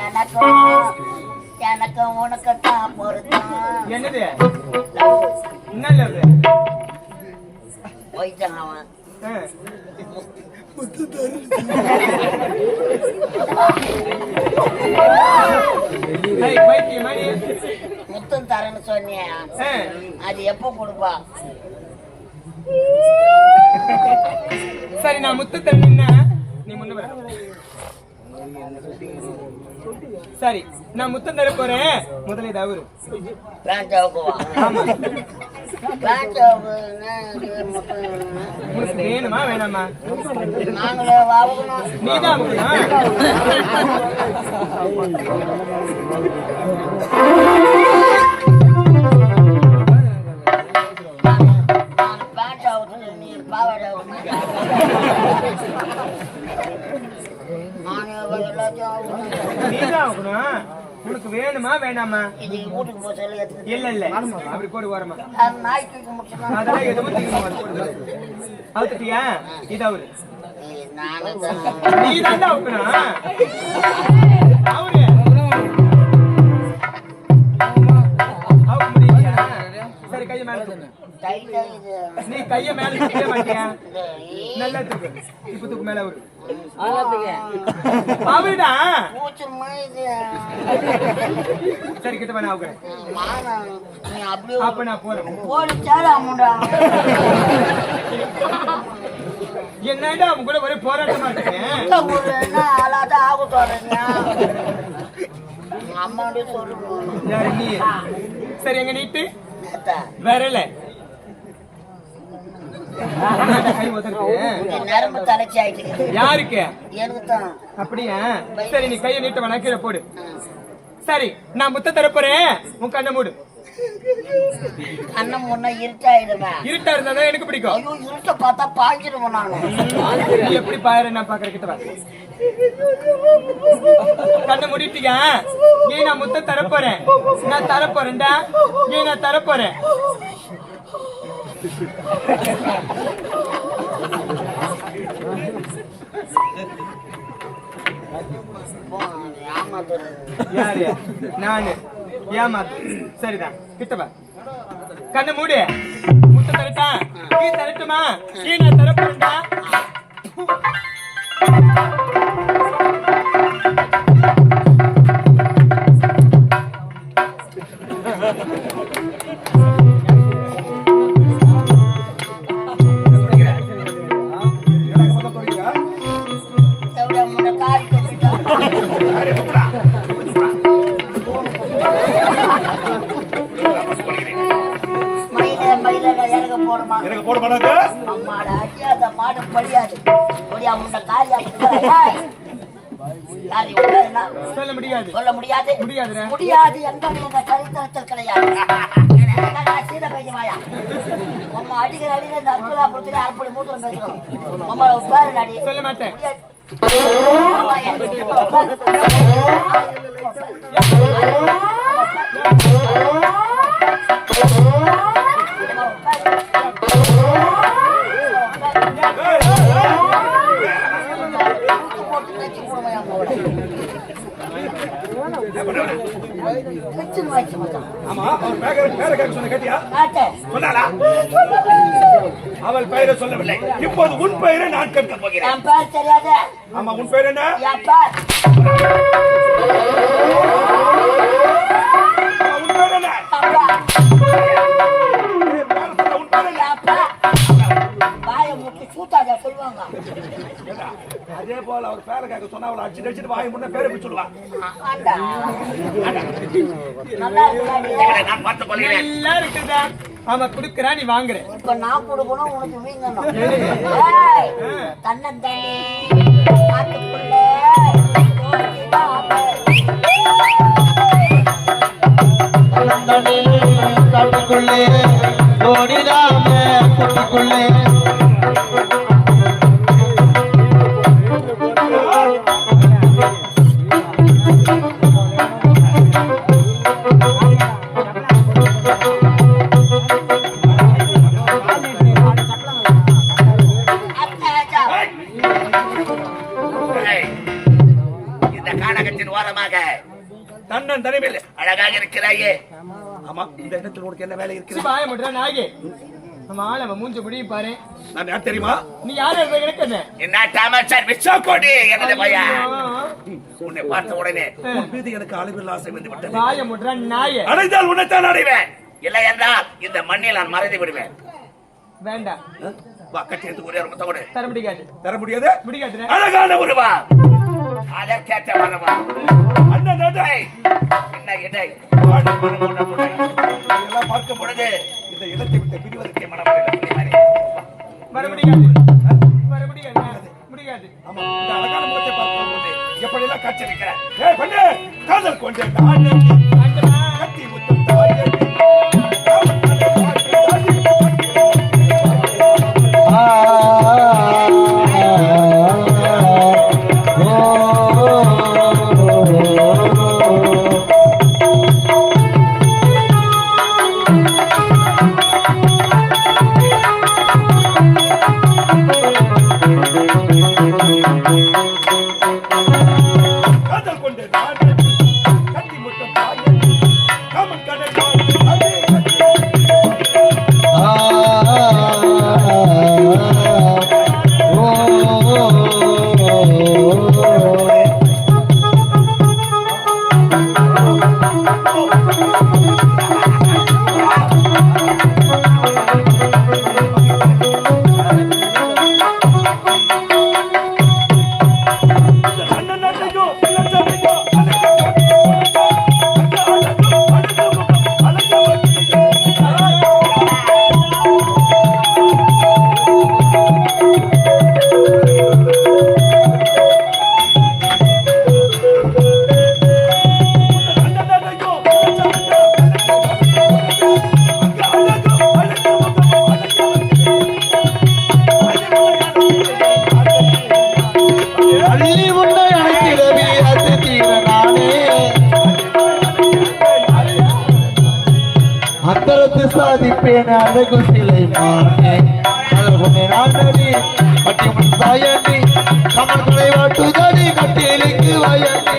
எனக்கும் எனக்கும் உனக்கு தான் பொருத்தம் என்னது போயிட்டான் அவன் முத்தம் தரேன்னு சொன்னியா ஆ. அது எப்போ கொடுப்பா சரி நான் முத்து தண்ணின்னா நீ முன்ன வர சரி நான் முத்தம் தர போறேன். முத்தம் வேணுமா? உனக்கு வேணுமா வேணாமா? நீதான் அமுக்கணும். உனக்கு வேணுமா வேணாமா? இல்ல இல்ல. அப்படி போடு ஓரமா. அதெல்லாம் எதுவும் தெரியுமா அவுத்துட்டியா? இது அவரு. நீ தான் அவுக்கணும் அவரு. மேல தூக்கு. நீ கையை மேல தூக்கவே மாட்டியா? நல்லா தூக்கு. இப்ப தூக்கு மேல பூச்சமா இது சரி கிட்ட நீ அப்படியே அப்ப நான் போறேன். என்னடா அவங்க கூட ஒரே போராட்டமா இருக்கேன் சரி எங்க நீட்டு? வரல நரம்பு தலைச்சி ஆயிட்டு யாருக்கு? அப்படியா? சரி நீ கையை நீட்ட வேணா கீழே போடு. சரி நான் முத்த தரப்போறேன் உன் கண்ணை மூடு. முன்ன இருட்டாயிடுவேன் இருட்டா இருந்தாதான் எனக்கு பிடிக்கும். ஐயோ இருட்ட பார்த்தா பாஞ்சிடுவேன் நானு நீ எப்படி பாரு நான் பாக்குற கிட்ட கண்ணை மூடிட்டீங்க நீ நான் முத்த தரப்போறேன். நான் தரப்போறேன்டா. நீ நான் தரப்போறேன். யாரு? நானு. ஏமாத்து சரிதான் கிட்டவா கண்ணு கண்ணை மூடு. முத்த தரட்டா? நீ தரட்டுமா? நீ நான் தரப்போறேன்டா. போட மாட்டாங்க அம்மாடா அடியாத மாடு படியாது ஒடியா முன்ன காரியா சொல்ல முடியாது. சொல்ல முடியாது. முடியாது. எங்க எங்க சரித்திரத்தில் கிடையாது. உம்மா அடிக்கிற அடிக்கிற இந்த அற்புத மூத்திரம் பேசுறோம். உம்மா உட்காரு நடி சொல்ல மாட்டேன். ஆமா அவள் பெயரை சொல்லவில்லை. இப்போது உன் பெயரை நான் கேட்க போகிறேன். ஆமா உன் பெயர் என்ன? போல அவர் பேரை கேட்க சொன்னா அவளை அடிச்சு அடிச்சுட்டு வாய் முன்ன பேரை போய் சொல்லுவா. ஆண்டா. நல்லா இருக்குடா நீ. நான் பார்த்துக் கொள்கிறேன். நல்லா இருக்குதா அவன் குடுக்கறா நீ வாங்குற. இப்ப நான் கொடுக்கணும் உனக்கு வீங்கணும். ஏய், உனக்கு என்ன வேலை இருக்கு பாய முடுறா நாயகி. நம்ம ஆள் நம்ம மூஞ்ச முடியும் பாரு. நான் யார் தெரியுமா? நீ யாரு? இருக்க எனக்கு என்ன? என்ன அமைச்சர் விஸ்வகோடி எனது பையன் உன்னை பார்த்த உடனே உன் மீது எனக்கு அளவில் ஆசை வந்து விட்டது. பாய முடுறா நாய. அடைந்தால் உன்னைத்தான் அடைவேன். இல்லை என்றால் இந்த மண்ணில் நான் மறைந்து விடுவேன். வேண்டாம். வா கட்டி எடுத்து ஒரே ஒரு முத்தம் கொடு. தர முடியாது. தர முடியாது? முடியாது அழகான உருவா அதற்கேற்ற வரவா அண்ணன். என்ன இடை வாடி. இதெல்லாம் பார்க்கும் பொழுது இந்த இடத்தை விட்டு பிரிவதற்கே மனம் வரவில்லை. மறுபடியும் முடியாது முடியாது முடியாது ஆமா இந்த அழகான முகத்தை பார்க்கும் போது எப்படியெல்லாம் காட்சியிருக்கிறேன் ஏய் கொண்டு காதல் கொண்டே நான் காதல் முத்தம் தாயே அண்ணன் சாதிப்பேன் அழகு சிலை மானே அழகுனை நாட்டடி பட்டி முத்தாயண்டி கமல்களை வாட்டுதடி கட்டிலுக்கு வயண்டி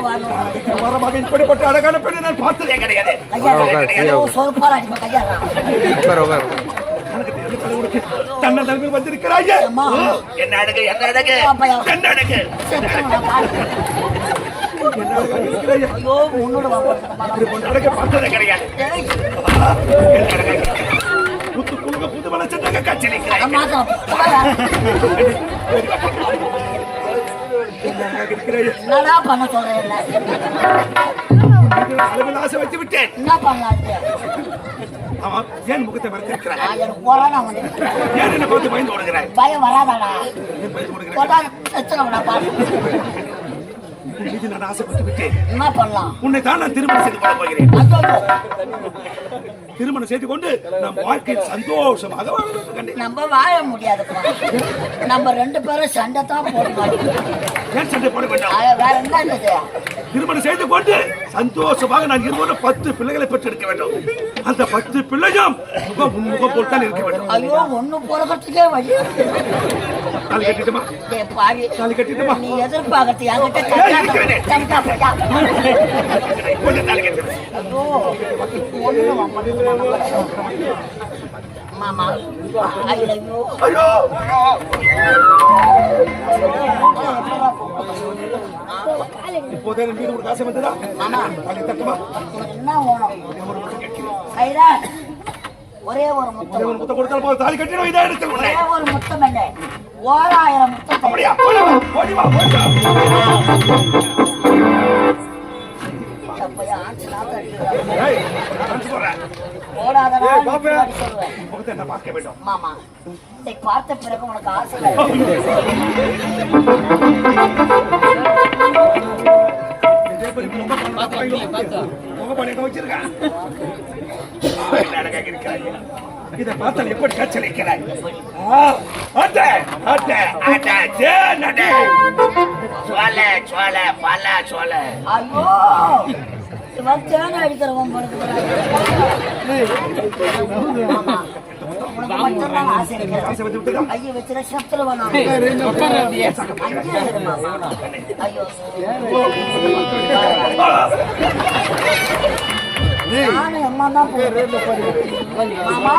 ஆக்குவானோ இப்படிப்பட்ட அழகான பெண்ணை நான் பார்த்ததே கிடையாது. தன்னை தலைமையில் வந்திருக்கிறாயே. என்ன அடகு என்ன அடகு? என்ன அடகு. ஐயோ உன்னோட பார்த்ததே கிடையாது. ஏய், புத்து குழுங்க புது வளர்ச்சிட்டாங்க காட்சி என்னடா பண்ண சொல்றேன்? அளவில் ஆசை வைத்து விட்டேன். என்ன பண்ணலாம்? ஆமா ஏன் முகத்தை மறைத்திருக்கிறாய்? நான் எனக்கு கொரோனா வந்து ஏன் என்ன பார்த்து பயந்து ஓடுகிறாய்? பயம் வராதாடா. நான் ஆசைப்பட்டு விட்டேன். என்ன பண்ணலாம்? உன்னை தான் நான் திருமணம் செய்து கொள்ள போகிறேன். திருமணம் செய்து கொண்டு நம் வாழ்க்கையில் சந்தோஷமாக நம்ம வாழ முடியாதுப்பா. நம்ம ரெண்டு பேரும் சண்டை தான் போடுவோம் ஏன் சண்டை போட வேண்டாம்? வேற என்ன திருமணம் செய்து கொண்டு சந்தோஷமாக நான் இருவரும் பத்து பிள்ளைகளை பெற்றெடுக்க வேண்டும் அந்த பத்து பிள்ளையும் முகம் முகம் தான் இருக்க வேண்டும் ஐயோ ஒண்ணு பிறக்கிறதுக்கே வழி தாலி கட்டிட்டுமா பாவி. தாலி கட்டிட்டுமா நீ எதிர்பார்க்கறது என்கிட்ட. மாமா ஐயோ ஐயோ இப்போதே வீடு ஒரு காசு வந்ததா மாமா தாலி தட்டுமா? என்ன கைரா ஒரே ஒரு முத்தம். ஒரு முத்தம் கொடுத்தால் போதும். தாலி கட்டிடும் இதே உன்னை ஒரே ஒரு முத்தம் என்ன ஓராயிரம் முத்தம் அப்படியா? ஓடி வா, ஓடி வா பார்த்த பிறகு உனக்கு ஆசை இல்லை. இதே இதை பார்த்தால் எப்படி காய்ச்சலிக்கிறாய் ஆ, அட்டை, பல அடிக்கிறவன் நானும் அம்மா தான் போறேன். மாமா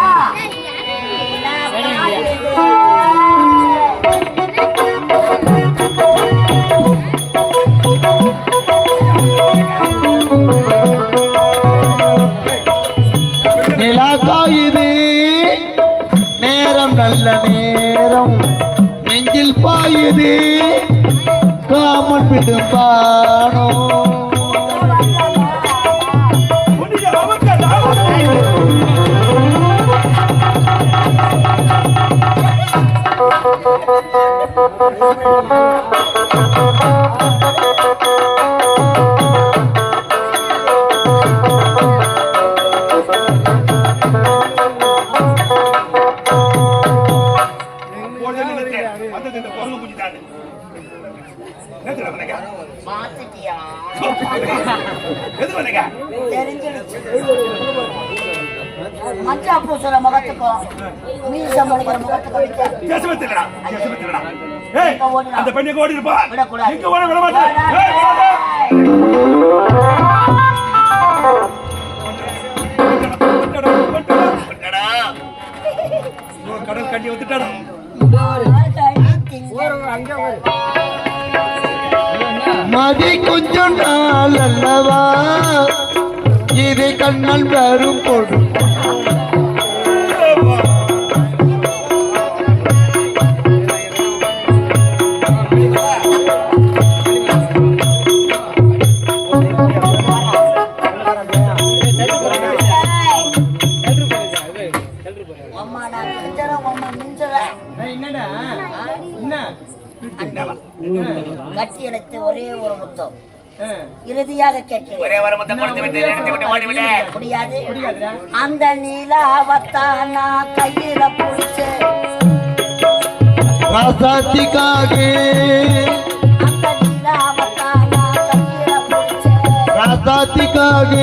பாயுது. காமன் பிட்டு பானோ. பேசவே தெரியலடா. ஏய். அந்த பெண்ணை ஓடி இருப்பா. இங்க ஓட விட மாட்டேன். ஏய், கடல் கண்ணி வந்துட்டாடா மதி கொஞ்சம் நாள் அல்லவா இது கண்ணல் வரும் பொழுது கட்டி ஒரே ஒரு முத்தம். இறுதியாக கேட்கிறேன். முடியாது. அந்த நிலாவத்தான் நான் கையில புடிச்சு. ராசாத்திக்காக அந்த நிலாவத்தான் நான் கையில புடிச்சு ராசாத்திக்காக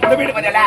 தர கொண்டு வீடு முதல்ல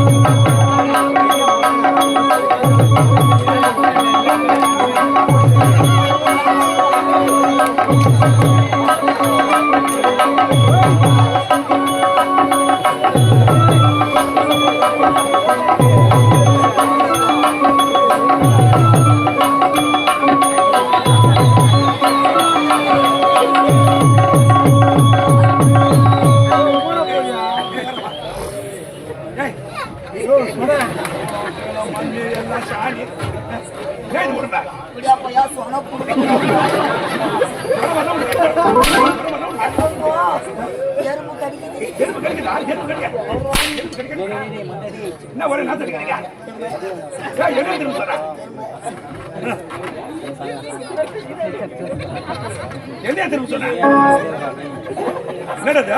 ஏய். ஒரே என்ன சொல்ற? என்ன திரும்ப சொன்ன? என்னடா இது?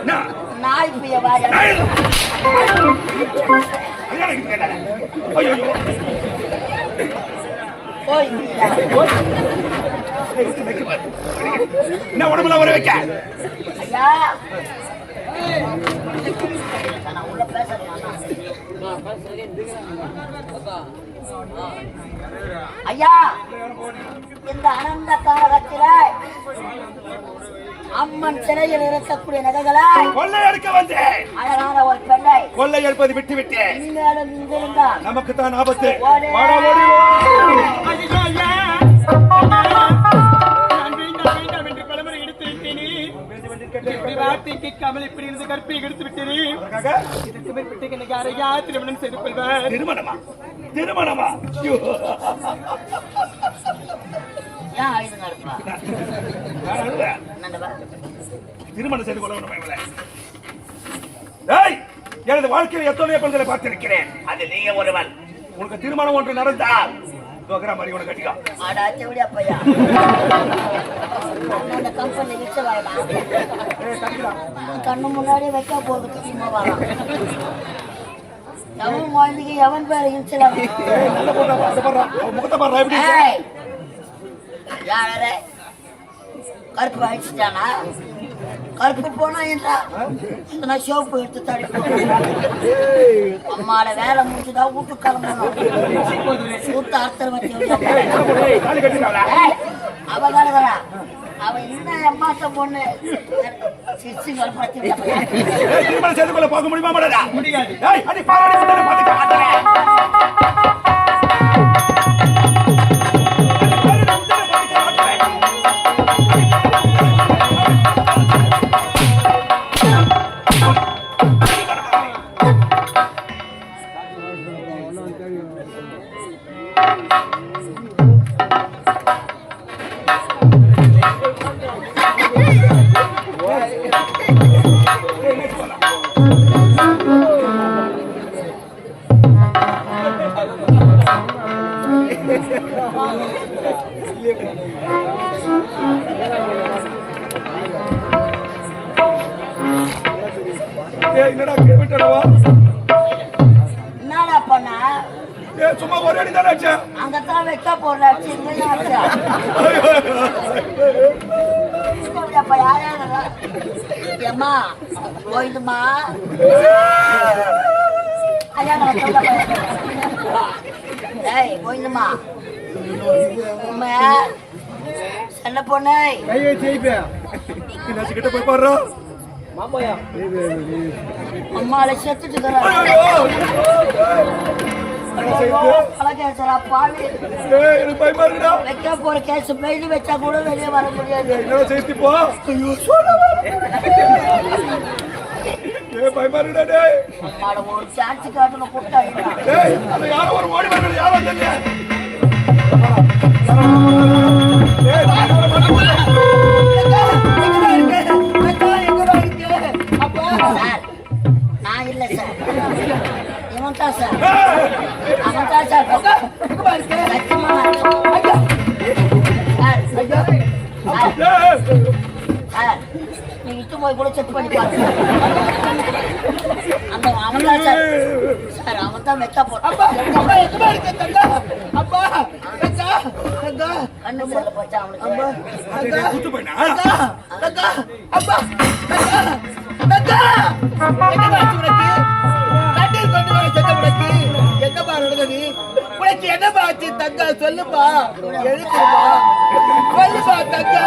என்ன? நாய். என்ன உடம்புல வர வைக்க ஐயா நான் உள்ள பேசுறேன் ஐயா இந்த அனந்த காலகத்தில அம்மன் சிலையில் இருக்கக்கூடிய நகைகளை கொள்ளை எடுக்க வந்தேன். அழகான ஒரு பெண்ணை கொள்ளை எடுப்பது விட்டு விட்டு இங்கிருந்தால் நமக்கு தான் ஆபத்து இப்படி வார்த்தை கேட்காமல் இப்படி இருந்து கற்பை எடுத்து விட்டேனே. இதற்கு மேற்பட்டு எனக்கு யாரையா திருமணம் செய்து கொள்வார்? திருமணமா? திருமணமா? திருமணம் செய்து கொள்ள எனது வாழ்க்கையில் எத்தனையோ பெண்களை பார்த்திருக்கிறேன். அது நீங்க ஒருவன். உனக்கு திருமணம் ஒன்று நடந்தால் தோக்கரா மாதிரி உனக்கு கட்டிக்கோ? ஆடா செவிடி அப்பையா அந்த கம்பெனி விச்ச வாடா. கண்ணு முன்னாடி வைக்க போகுது சும்மா வாடா. எவன் குழந்தைக்கு எவன் பேர் இன்சலாம் நல்ல பொண்ணா பா, இந்த பாருடா, அவன் முகத்தை பாருடா, எப்படி யாரே கருப்பு அடிச்சிட்டானா? கருப்பு போனா என்றா இந்த நான் சோப்பு எடுத்து தடி அம்மால வேலை முடிச்சுதா வீட்டு கிளம்பணும். சூத்த அர்த்தம் அவ வேலைதானா அவ என்ன அம்மாத்த பொண்ணு? சிரிச்சு கலப்படத்தி முடியுமா முடியாது செத்துட்டு இருக்கிறேன் ஐயோ! என்ன செய்யுது? பழகேசரா பாவி ஏய், எனக்கு பயமா இருக்குடா. வைக்க போற கேஸ் பெய்து வச்சா கூட வெளியே வர முடியாது. என்னடா செய்து இப்போ? ஐயோ, ஏய், பயமா இருக்குடா, டேய். அம்மாட ஒரு சான்ஸ் காட்டணும் கூட்டா டேய், அது யாரோ ஒரு ஓடி வர்றது, யாரோ தெரியல. ஏய், யாரோ சார் நான் இல்ல சார். அவன் தான் சார். அவன் தான் சார். சத்தியமா சார், சார், சார், நீங்க இட்டு போய் கூட செக் பண்ணி அந்த அவன் தான் சார். சார் அவன் தான் மெத்தா அவனுக்கு? குத்து போயினா என்னப்பா ஆச்சு தங்கா? சொல்லுப்பா. எழுத்துப்பா சொல்லுப்பா தங்கா.